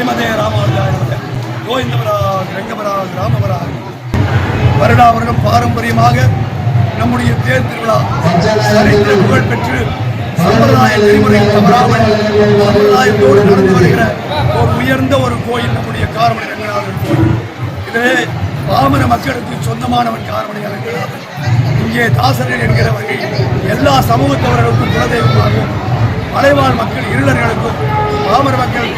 ஸ்ரீமதே ராமானுஜாய கோவிந்தவராக ரங்கவராக ராமவராக வருடா வருடம் பாரம்பரியமாக நம்முடைய தேர் திருவிழா சரித்திர புகழ் பெற்று சம்பிரதாய நெறிமுறை தவறாமல் சம்பிரதாயத்தோடு நடந்து வருகிற ஒரு உயர்ந்த ஒரு கோயில் நம்முடைய காரமணி ரங்கநாதன் கோயில். இதிலே பாமர மக்களுக்கு சொந்தமானவன் காரமணி ரங்கநாதன். இங்கே தாசர்கள் என்கிறவர்கள் எல்லா சமூகத்தவர்களுக்கும் குலதெய்வமாகவும் மலைவாழ் மக்கள் இருளர்களுக்கும் பாமர மக்கள்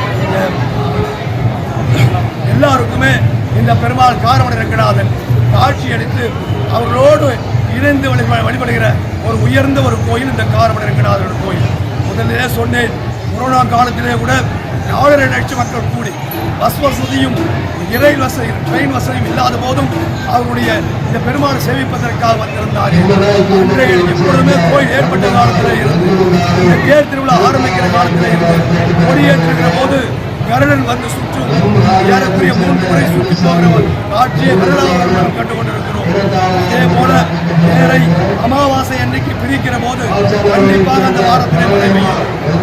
எல்லாருக்குமே இந்த பெருமாள் காரமணி ரங்கநாதன் காட்சி அளித்து அவர்களோடு இணைந்து வழிபடுகிற ஒரு உயர்ந்த ஒரு கோயில் இந்த காரமணி ரங்கநாதன் கோயில். முதலிலே சொன்னேன் கொரோனா காலத்திலே கூட நாலரை லட்சம் மக்கள் கூடி பஸ் வசதியும் இறை வசதி ட்ரெயின் வசதியும் இல்லாத போதும் அவருடைய இந்த பெருமாளை சேவிப்பதற்காக வந்திருந்தார்கள் அன்றைய எப்பொழுதுமே கோயில் ஏற்பட்ட காலத்தில் இருந்து இந்த தேர் திருவிழா ஆரம்பிக்கிற காலத்தில் இருந்து கொடியேற்றுகிற போது கருடன் வந்து சுற்றும் ஏறக்குரிய மூன்று முறை சுற்றி போகிறவர் காட்சியை வரலாறு நாம் கண்டு கொண்டிருக்கிறோம் இதே போல நேரை அமாவாசை அன்னைக்கு பிரிக்கிற போது கண்டிப்பாக அந்த வாரத்திலே மழை பெய்யும்.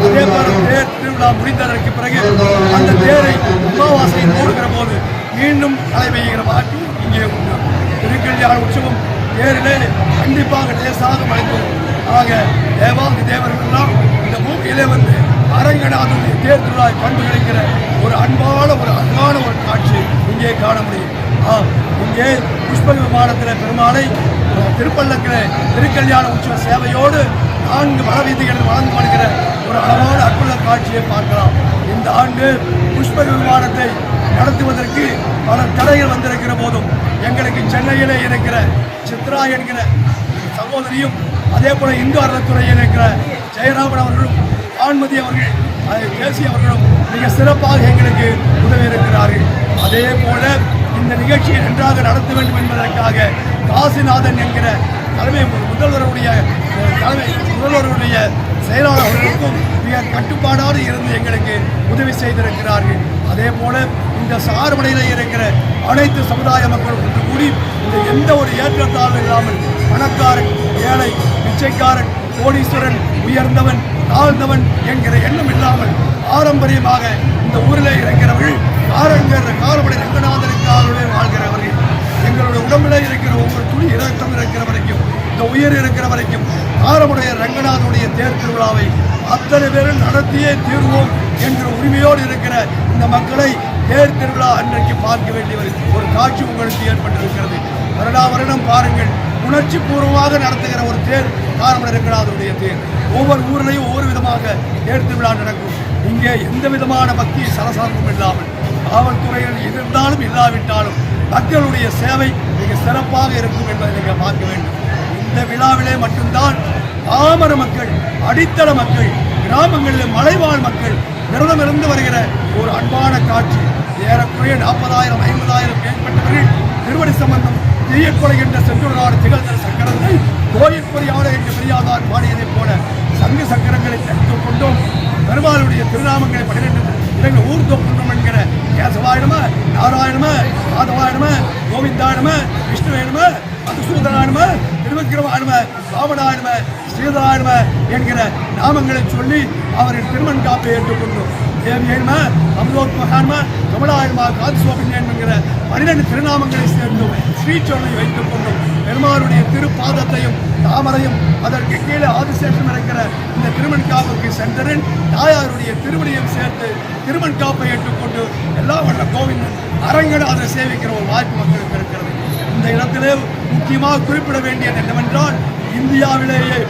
அதே போல தேர் திருவிழா முடிந்ததற்கு பிறகு அந்த தேரை அமாவாசை மூடுகிற போது மீண்டும் மழை பெய்கிற வாக்கு இங்கே உண்டு. திருக்கல்யாண உற்சவம் தேரிலே கண்டிப்பாக லேசாக மழை பெய்யும் ஆக தேவாதி தேவர்கள்லாம் இந்த பூமியிலே வந்து அரங்கநாதனுடைய தேர் கண்டு கிடைக்கிற ஒரு அன்பான ஒரு அழகான ஒரு காட்சி இங்கே காண முடியும். ஆம் இங்கே புஷ்ப விமானத்தில் பெருமாளை திருப்பள்ளக்கில் திருக்கல்யாண உற்சவ சேவையோடு நான்கு வளவீதிகளில் வளர்ந்து வருகிற ஒரு அழகான அற்புத காட்சியை பார்க்கலாம். இந்த ஆண்டு புஷ்ப விமானத்தை நடத்துவதற்கு பல தடைகள் வந்திருக்கிற போதும் எங்களுக்கு சென்னையிலே இருக்கிற சித்ரா என்கிற சகோதரியும் அதே போல இந்து அறத்துறையில் இருக்கிற ஜெயராமன் அவர்களும் ஆண்மதி அவர்கள் பேசி அவர்களும் மிக சிறப்பாக எங்களுக்கு உதவி இருக்கிறார்கள் அதே போல இந்த நிகழ்ச்சியை நன்றாக நடத்த வேண்டும் என்பதற்காக காசிநாதன் என்கிற தலைமை முதல்வருடைய தலைமை முதல்வருடைய செயலாளர்களுக்கும் மிக கட்டுப்பாடாக இருந்து எங்களுக்கு உதவி செய்திருக்கிறார்கள். அதே போல இந்த சார்படையில் இருக்கிற அனைத்து சமுதாய மக்களும் ஒன்று கூடி இந்த எந்த ஒரு ஏற்றத்தாழ்வு இல்லாமல் பணக்காரன் ஏழை பிச்சைக்காரன் கோடீஸ்வரன் உயர்ந்தவன் தாழ்ந்தவன் என்கிற எண்ணம் இல்லாமல் பாரம்பரியமாக இந்த ஊரில் இருக்கிறவர்கள் காரங்கர் காரமடை ரங்கநாதனுக்காகவே வாழ்கிறவர்கள். எங்களுடைய உடம்பில் இருக்கிற ஒவ்வொரு துளி இரக்கம் இருக்கிற வரைக்கும் இந்த உயிர் இருக்கிற வரைக்கும் காரமுடைய ரங்கநாதனுடைய தேர் திருவிழாவை அத்தனை பேரும் நடத்தியே தீர்வோம் என்ற உரிமையோடு இருக்கிற இந்த மக்களை தேர் திருவிழா அன்றைக்கு பார்க்க வேண்டிய ஒரு- ஒரு காட்சி உங்களுக்கு ஏற்பட்டிருக்கிறது. வருடா வருடம் பாருங்கள் உணர்ச்சி பூர்வமாக நடத்துகிற ஒரு தேர் காரமடை ரெங்கநாதருடைய தேர். ஒவ்வொரு ஊரிலையும் ஒவ்வொரு விதமாக தேர் திருவிழா நடக்கும். இங்கே எந்த விதமான பக்தி சலசலப்பும் இல்லாமல் காவல்துறையில் இருந்தாலும் இல்லாவிட்டாலும் மக்களுடைய சேவை மிக சிறப்பாக இருக்கும் என்பதை நீங்கள் பார்க்க வேண்டும். இந்த விழாவிலே மட்டும்தான் பாமர மக்கள் அடித்தள மக்கள் கிராமங்களில் மலைவாழ் மக்கள் விரதமிருந்து வருகிற ஒரு அன்பான காட்சி. ஏறக்குறைய நாற்பதாயிரம் ஐம்பதாயிரம் மேற்பட்டவர்கள் திருவடி சம்பந்தம் தீயக்கொலை என்ற சென்றுள்ளார் திகழ்ந்த சக்கரத்தை கோயில் பொறியாள என்று பெரியாதார் பாடியதைப் போல சங்கு சக்கரங்களை தடுத்துக் கொண்டோம். பெருமாளுடைய திருநாமங்களை பகிரண்டு இரண்டு ஊர் தோப்புன்றோம் என்கிற கேசவாயிடம நாராயணம மாதவாயிடம கோவிந்தாயிடம விஷ்ணுவேணும மதுசூதனாயிடம திருவிக்கிரமாயிடம ராவணாயிடம ஸ்ரீதராயிடம என்கிற நாமங்களை சொல்லி அவரின் திருமண் காப்பை ஏற்றுக்கொண்டோம். தேவியன்ம அமிர்தோத்மகான்ம காந்தி சோபின் என்கிற பன்னிரண்டு திருநாமங்களை சேர்ந்து ஸ்ரீச்சோலை வைத்துக் கொண்டோம் பெருமானுடைய திருப்பாதத்தையும் தாமரையும் அதற்கு கீழே ஆதிசேஷம் இருக்கிற இந்த திருமண் காப்புக்கு சென்றரின் தாயாருடைய திருவடியும் சேர்த்து திருமண் காப்பை ஏற்றுக்கொண்டு எல்லா வல்ல கோவிந்தன் அதை சேவிக்கிற ஒரு வாய்ப்பு மக்களுக்கு இருக்கிறது. இந்த இடத்திலே முக்கியமாக குறிப்பிட வேண்டியது என்னவென்றால் இந்தியாவிலேயே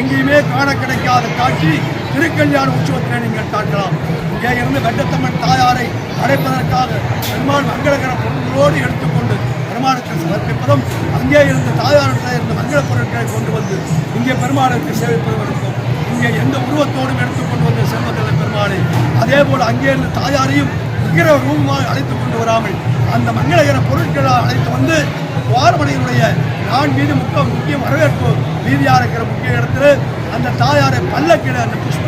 எங்கேயுமே காண கிடைக்காத காட்சி திருக்கல்யாண உற்சவத்திலே நீங்கள் காட்டலாம். இங்கே இருந்து வெட்டத்தம்மன் தாயாரை அடைப்பதற்காக பெருமாள் மங்களகர பொருளோடு எடுத்துக்கொண்டு பெருமாளுக்கு சமர்ப்பிப்பதும் அங்கே இருந்த தாயாரிடத்தில் இருந்த மங்கள பொருட்களை கொண்டு வந்து இங்கே பெருமாளுக்கு சேவிப்பதற்கும் இங்கே எந்த உருவத்தோடும் எடுத்துக்கொண்டு வந்த செல்வத்தில் பெருமாளை. அதே போல் அங்கே இருந்த தாயாரையும் விக்கிர ரூபமாக அழைத்து கொண்டு வராமல் அந்த மங்களகர பொருட்களை அழைத்து வந்து வாரமணியினுடைய நான் மீது முக்க முக்கிய வரவேற்பு மீதியாக இருக்கிற முக்கிய இடத்துல அந்த தாயாரை பல்லக்கிட அந்த புஷ்ப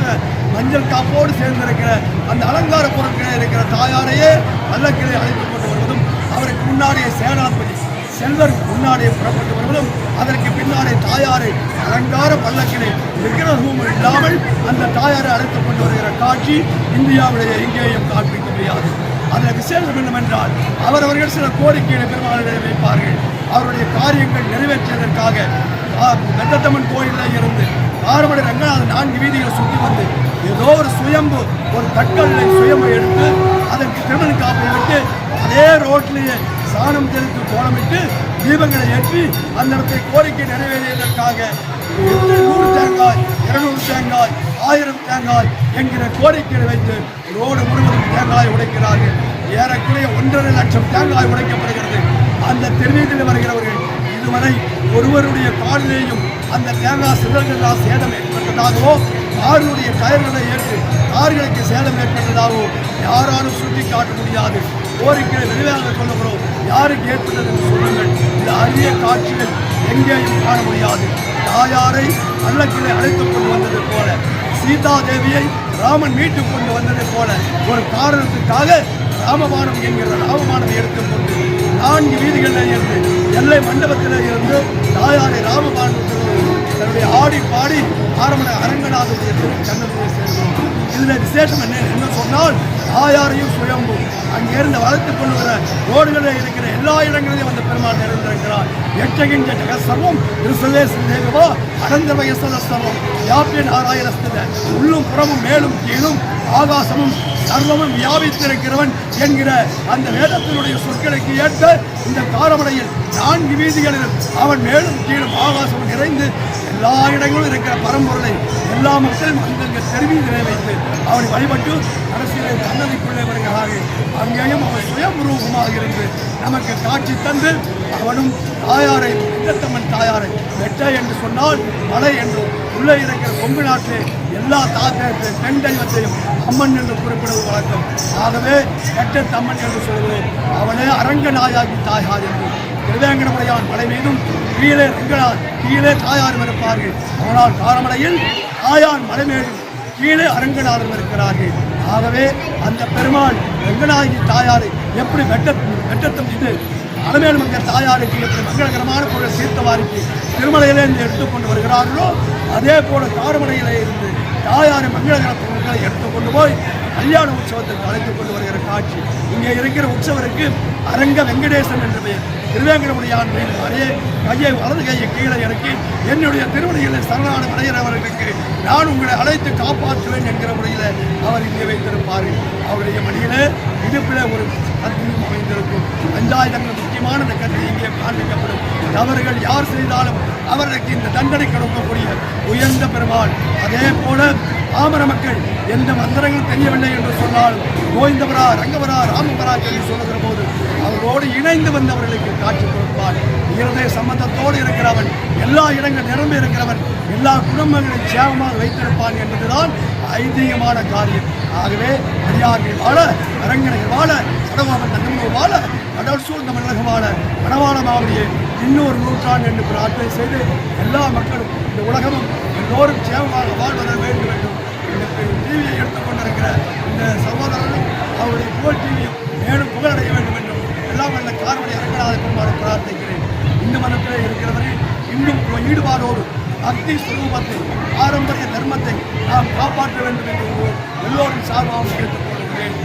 மஞ்சள் காப்போடு சேர்ந்திருக்கிற அந்த அலங்கார பொருட்களை இருக்கிற தாயாரையே பல்லக்கிலே அழைத்து கொண்டு வருவார் அவருக்கு முன்னாடியே சேனாபதி செல்வருக்கு முன்னாடியே புறப்பட்டவர்களும் வருவதும் அதற்கு பின்னாலே தாயாரை அலங்கார பல்லக்கிலே விக்கிரகமும் இல்லாமல் அந்த தாயாரை அழைத்துக் கொண்டு வருகிற காட்சி இந்தியாவுடைய எங்கேயும் காண்பிக்க முடியாது அதில் விசேஷம் என்னவென்றால் அவரவர்கள் சில கோரிக்கைகளை பெருமாளிடையே வைப்பார்கள் அவருடைய காரியங்கள் நிறைவேற்றியதற்காக ஆ, வெட்டத்தம்மன் கோயிலில் இருந்து ஆறுமணி ரங்கநாதன் நான்கு வீதிகளை சுற்றி வந்து ஏதோ ஒரு சுயம்பு ஒரு கற்களை சுயம்பு எடுத்து அதற்கு திருமண காப்பை விட்டு அதே ரோட்லேயே சாணம் தெளித்து கோலமிட்டு தீபங்களை ஏற்றி அந்த இடத்தை கோரிக்கை நிறைவேறியதற்காக நூறு தேங்காய் இருநூறு தேங்காய் ஆயிரம் தேங்காய் என்கிற கோரிக்கையை வைத்து ரோடு முழுவதும் தேங்காய் உடைக்கிறார்கள். ஏறக்குறைய ஒன்றரை லட்சம் தேங்காய் உடைக்கப்படுகிறது. அந்த தெருவீதியில் வருகிறவர்கள் இதுவரை ஒருவருடைய காலிலேயும் அந்த தேங்காய் சிலர்களால் சேதம் ஏற்பட்டதாகவோ ஆறுடைய கயர்களை ஏற்று கார்களுக்கு சேதம் ஏற்பட்டதாகவோ யாராலும் சுட்டி காட்ட முடியாது. கோரிக்கை விரைவாக சொல்லுகிறோம் யாருக்கு ஏற்பட்டது என்று சொல்லுங்கள். இந்த அரிய காட்சிகள் எங்கேயும் காண முடியாது. தாயாரை பல்லக்கிலே அழைத்துக் கொண்டு வந்தது போல சீதா தேவியை ராமன் மீட்டுக் கொண்டு வந்ததை போல ஒரு காரணத்துக்காக ராமபானம் என்கிற ராமபானம் எடுத்துக்கொண்டு நான்கு வீதிகளில் இருந்து எல்லை மண்டபத்தில் இருந்து தாயாரை ராமபானம் தன்னுடைய ஆடி பாடி ஆரம்பண அரங்கநாதனுடைய திரு சேர்ந்தோம் இதில் விசேஷம் என்ன என்ன சொன்னால் ஆயாரையும் சுயம்பு அங்கிருந்து வளர்த்து கொண்டு வர ரோடுகளில் இருக்கிற எல்லா இடங்களிலும் அந்த பெருமாள் நிறைந்திருக்கிறார் எட்டகின்ற ஜெக சர்வம் திருசலே தேவா அனந்த வயசல சர்வம் யாப்பியன் உள்ளும் புறமும் மேலும் கீழும் ஆகாசமும் சர்வமும் வியாபித்திருக்கிறவன் என்கிற அந்த வேதத்தினுடைய சொற்களுக்கு ஏற்ப இந்த காரமடையில் நான்கு வீதிகளிலும் அவன் மேலும் கீழும் ஆகாசம் நிறைந்து எல்லா இடங்களும் இருக்கிற பரம்பொருளை எல்லா மக்களும் அங்கங்கே தெரிவிகளை வைத்து அவனை வழிபட்டு அரசியலை தன்னதிக்குள்ளே வருகிறார்கள். அங்கேயும் அவன் சுயமுருவமாக இருந்து நமக்கு காட்சி தந்து அவனும் தாயாரை வெங்கத்தம்மன் தாயாரை வெட்ட என்று சொன்னால் மலை என்றும் உள்ளே இருக்கிற கொங்கு நாட்டிலே எல்லா தாத்த பெண் தெய்வத்தையும் அம்மன் என்று குறிப்பிடுவது வழக்கம். ஆகவே வெட்டத்தம்மன் என்று சொல்கிறோம் அவளே அரங்கநாயாகி தாயார் என்று. திருவேங்கடமுடையான் மலை மீதும் கீழே ரங்கனார் கீழே தாயாரும் இருப்பார்கள். அவனால் காரமடையில் தாயார் மலை மேலும் கீழே அரங்கநாதரும் இருக்கிறார்கள். ஆகவே அந்த பெருமாள் ரங்கநாயகி தாயாரை எப்படி வெட்ட வெட்டத்தம் இது அலமேல் மங்கர் தாயாருக்கு எப்படி மங்களகரமான பொருள் தீர்த்தவாரிக்கு திருமலையிலிருந்து எடுத்துக்கொண்டு வருகிறார்களோ அதே போல காரமடையிலே இருந்து தாயாரை மங்களகர பொருட்களை எடுத்துக்கொண்டு போய் கல்யாண உற்சவத்திற்கு அழைத்துக் கொண்டு வருகிற காட்சி. இங்கே இருக்கிற உற்சவருக்கு அரங்க வெங்கடேசன் என்று பெயர் திருவேங்கடமுடியான் மீது அறையே கையை வலது கையை கீழே இறக்கி என்னுடைய திருவடிகளில் சரணான அடைகிறவர்களுக்கு நான் உங்களை அழைத்து காப்பாற்றுவேன் என்கிற முறையில் அவர் இங்கே வைத்திருப்பார்கள் அவருடைய மடியிலே இடுப்பில் ஒரு கத்தியும் அமைந்திருக்கும். பஞ்சாயத்தங்கள் முக்கியமான இந்த இங்கே காண்பிக்கப்படும். தவறுகள் யார் செய்தாலும் அவர்களுக்கு இந்த தண்டனை கொடுக்கக்கூடிய உயர்ந்த பெருமாள். அதே போல பாமர மக்கள் எந்த மந்திரங்கள் தெரியவில்லை என்று சொன்னால் கோவிந்தவரா ரங்கவரா ராமவரா என்று சொல்லுகிற போது அவரோடு இணைந்து வந்தவர்களுக்கு காட்சி கொடுப்பார். இருதய சம்பந்தத்தோடு இருக்கிறவன் எல்லா இடங்கள் நிரம்பி இருக்கிறவன் எல்லா குடும்பங்களையும் சேவமாக வைத்திருப்பான் என்பதுதான் ஐதீகமான காரியம். ஆகவே அடியார்கள் வாழ அரங்கர்கள் வாழ சடவாமன் தங்கமூர் வாழ கடல் சூழ்ந்த மன்னகம் வாழ மணவாள மாவடியை இன்னொரு நூற்றாண்டு என்று பிரார்த்தனை செய்து எல்லா மக்களும் இந்த உலகமும் எல்லோரும் சேவமாக வாழ்வத வேண்டும். டிவியை இந்த டிவியை எடுத்துக்கொண்டிருக்கிற இந்த சகோதரனும் அவருடைய புகழ் டிவியும் மேலும் புகழடைய வேண்டும் என்றும் எல்லாம் வல்ல காரணம் இறங்கடாத குமார் பிரார்த்திக்கிறேன். இந்து மனத்தில் இருக்கிறவர்கள் இன்னும் ஈடுபாடோடு பக்தி சுரூபத்தை பாரம்பரிய தர்மத்தை நாம் காப்பாற்ற வேண்டும் என்று எல்லோரும் சார்பாகவும் கேட்டுக்கொள்கிறேன்